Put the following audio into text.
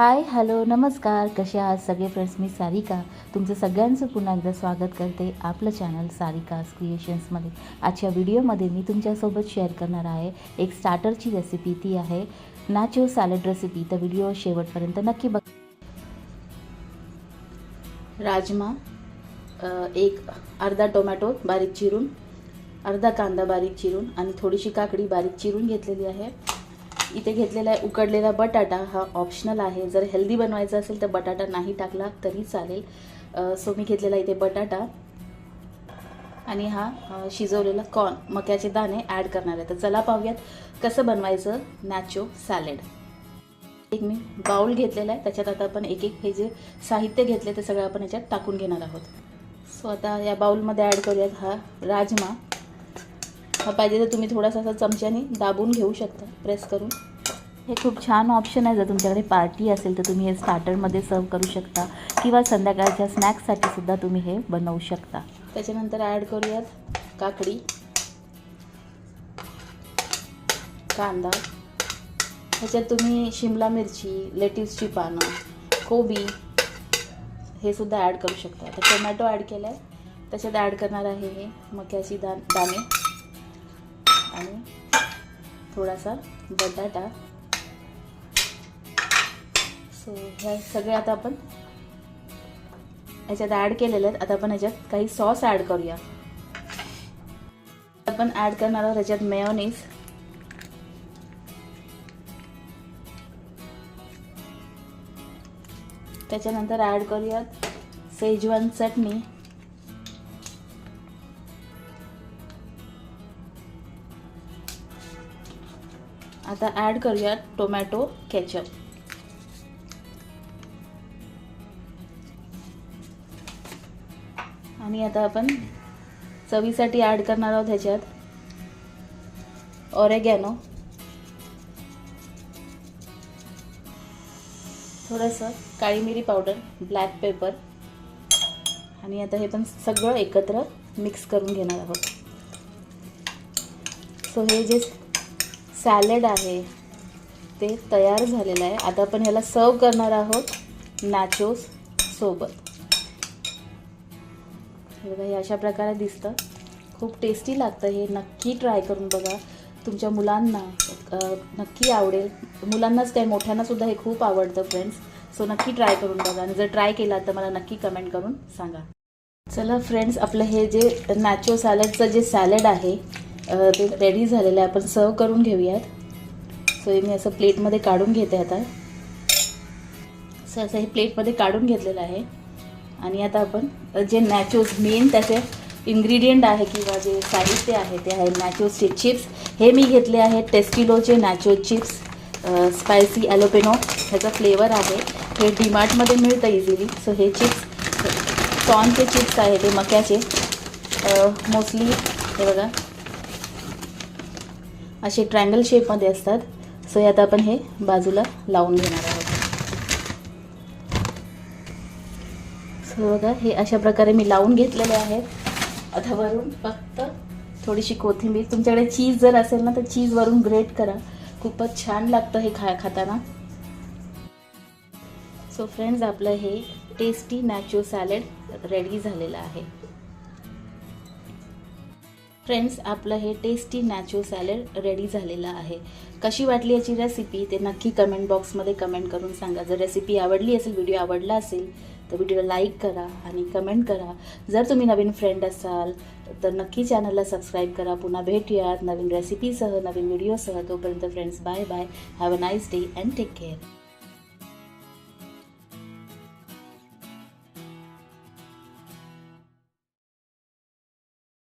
Hi hello नमस्कार. कसे आहात सगळे फ्रेंड्स मी सारिका. तुमचं सगळ्यांचं पुन्हा एकदा स्वागत करते आपलं चॅनल सारिकास क्रिएशन्समध्ये आजच्या व्हिडिओमध्ये मी तुमच्यासोबत शेअर करणार आहे. एक स्टार्टरची रेसिपी ती आहे. नाचो सॅलड रेसिपी तर व्हिडिओ शेवटपर्यंत नक्की बघ. राजमा एक अर्धा टोमॅटो बारीक चिरून अर्धा कांदा बारीक चिरून आणि थोडीशी काकडी बारीक चिरून घेतलेली आहे. इथे घेतलेला आहे उकडलेला बटाटा. हा ऑप्शनल आहे. जर हेल्दी बनवायचा असेल तर बटाटा नाही टाकला तरी चालेल. सो मी घेतलेला इथे बटाटा. आणि हा शिजवलेला कॉर्न मक्याचे दाणे ॲड करणार आहे. तर चला पाहूयात कसं बनवायचं नॅचो सॅलेड एक मी बाउल घेतलेला आहे. त्याच्यात आता आपण एक एक हे जे साहित्य घेतले ते सगळं आपण याच्यात टाकून घेणार आहोत. सो आता या बाउलमध्ये ॲड करूयात हा राजमा. हा पाहिजे तर तुम्ही थोडासा असा चमच्याने दाबून घेऊ शकता प्रेस करून. हे खूप छान ऑप्शन आहे. जर तुमच्याकडे पार्टी असेल तर तुम्ही हे स्टार्टरमध्ये सर्व करू शकता. किंवा संध्याकाळच्या स्नॅक्ससाठी सुद्धा तुम्ही हे बनवू शकता. त्याच्यानंतर ॲड करूयात काकडी कांदा. ह्याच्यात तुम्ही शिमला मिरची लेटिव्सची पानं कोबी हे सुद्धा ॲड करू शकता. आता टोमॅटो ॲड केला आहे त्याच्यात ॲड करणार आहे हे मक्याची दा दाणे. आणि थोडासा बटाटा. सो ह्या सगळे आता आपण ह्याच्यात ॲड केलेले आहेत. आता आपण ह्याच्यात काही सॉस ॲड करूया. आपण ॲड करणार आहोत ह्याच्यात मेयोनीज त्याच्यानंतर ॲड करूयात सेजवान चटणी. आता ॲड करूयात टोमॅटो केचप आणि आता आपण चवीसाठी ॲड करणार आहोत ह्याच्यात ऑरेगॅनो थोडंसं काळी मिरी पावडर ब्लॅक पेपर आणि आता हे पण सगळं एकत्र मिक्स करून घेणार आहोत. सो हे जे सॅलेड आहे. ते तयार झालेलं आहे. आता आपण ह्याला सर्व करणार आहोत नॅचोस सोबत. हे बघा हे अशा प्रकारे दिसतं. खूप टेस्टी लागतं हे. नक्की ट्राय करून बघा. तुमच्या मुलांना नक्की आवडेल. मुलांनाच काय मोठ्यांनासुद्धा हे खूप आवडतं फ्रेंड्स सो नक्की ट्राय करून बघा. आणि जर ट्राय केला तर मला नक्की कमेंट करून सांगा. चला फ्रेंड्स आपलं हे जे नॅचो सॅलडचं जे सॅलड आहे ते रेडी झालेलं आहे. आपण सर्व करून घेऊयात. सो हे मी असं प्लेटमध्ये काढून घेते आता. सो असं हे प्लेटमध्ये काढून घेतलेलं आहे. आणि आता आपण जे नॅचोज मेन त्याचे इन्ग्रेडियंट आहे किंवा जे साहित्य आहे ते आहे नॅचोजचे चिप्स हे मी घेतले आहेत टेस्टिलोचे नॅचो चिप्स स्पायसी ॲलोपेनो ह्याचा फ्लेवर आहे. हे डीमार्टमध्ये मिळतं इझिली सो हे चिप्स कॉर्नचे चिप्स आहे ते मक्याचे. मोस्टली हे बघा. असे ट्रँगल शेपमध्ये असतात. सो हे आता आपण हे बाजूला लावून घेणार आहोत. सो बघा हे अशा प्रकारे मी लावून घेतलेले आहेत. आता वरून फक्त थोडीशी कोथिंबीर. तुमच्याकडे चीज जर असेल ना तर चीज वरून ग्रेट करा. खूपच छान लागतं हे खा खाताना. सो फ्रेंड्स आपलं हे टेस्टी नॅचो सॅलेड रेडी झालेलं आहे. फ्रेंड्स आपलं हे टेस्टी नॅचो सॅलेड रेडी झालेलं आहे. कशी वाटली याची रेसिपी ते नक्की कमेंट बॉक्समध्ये कमेंट करून सांगा. जर रेसिपी आवडली असेल व्हिडिओ आवडला असेल तर व्हिडिओला लाईक करा आणि कमेंट करा. जर तुम्ही नवीन फ्रेंड असाल तर नक्की चॅनलला सबस्क्राईब करा. पुन्हा भेटूयात नवीन रेसिपीसह नवीन व्हिडिओसह तोपर्यंत friends bye bye have a nice day and take care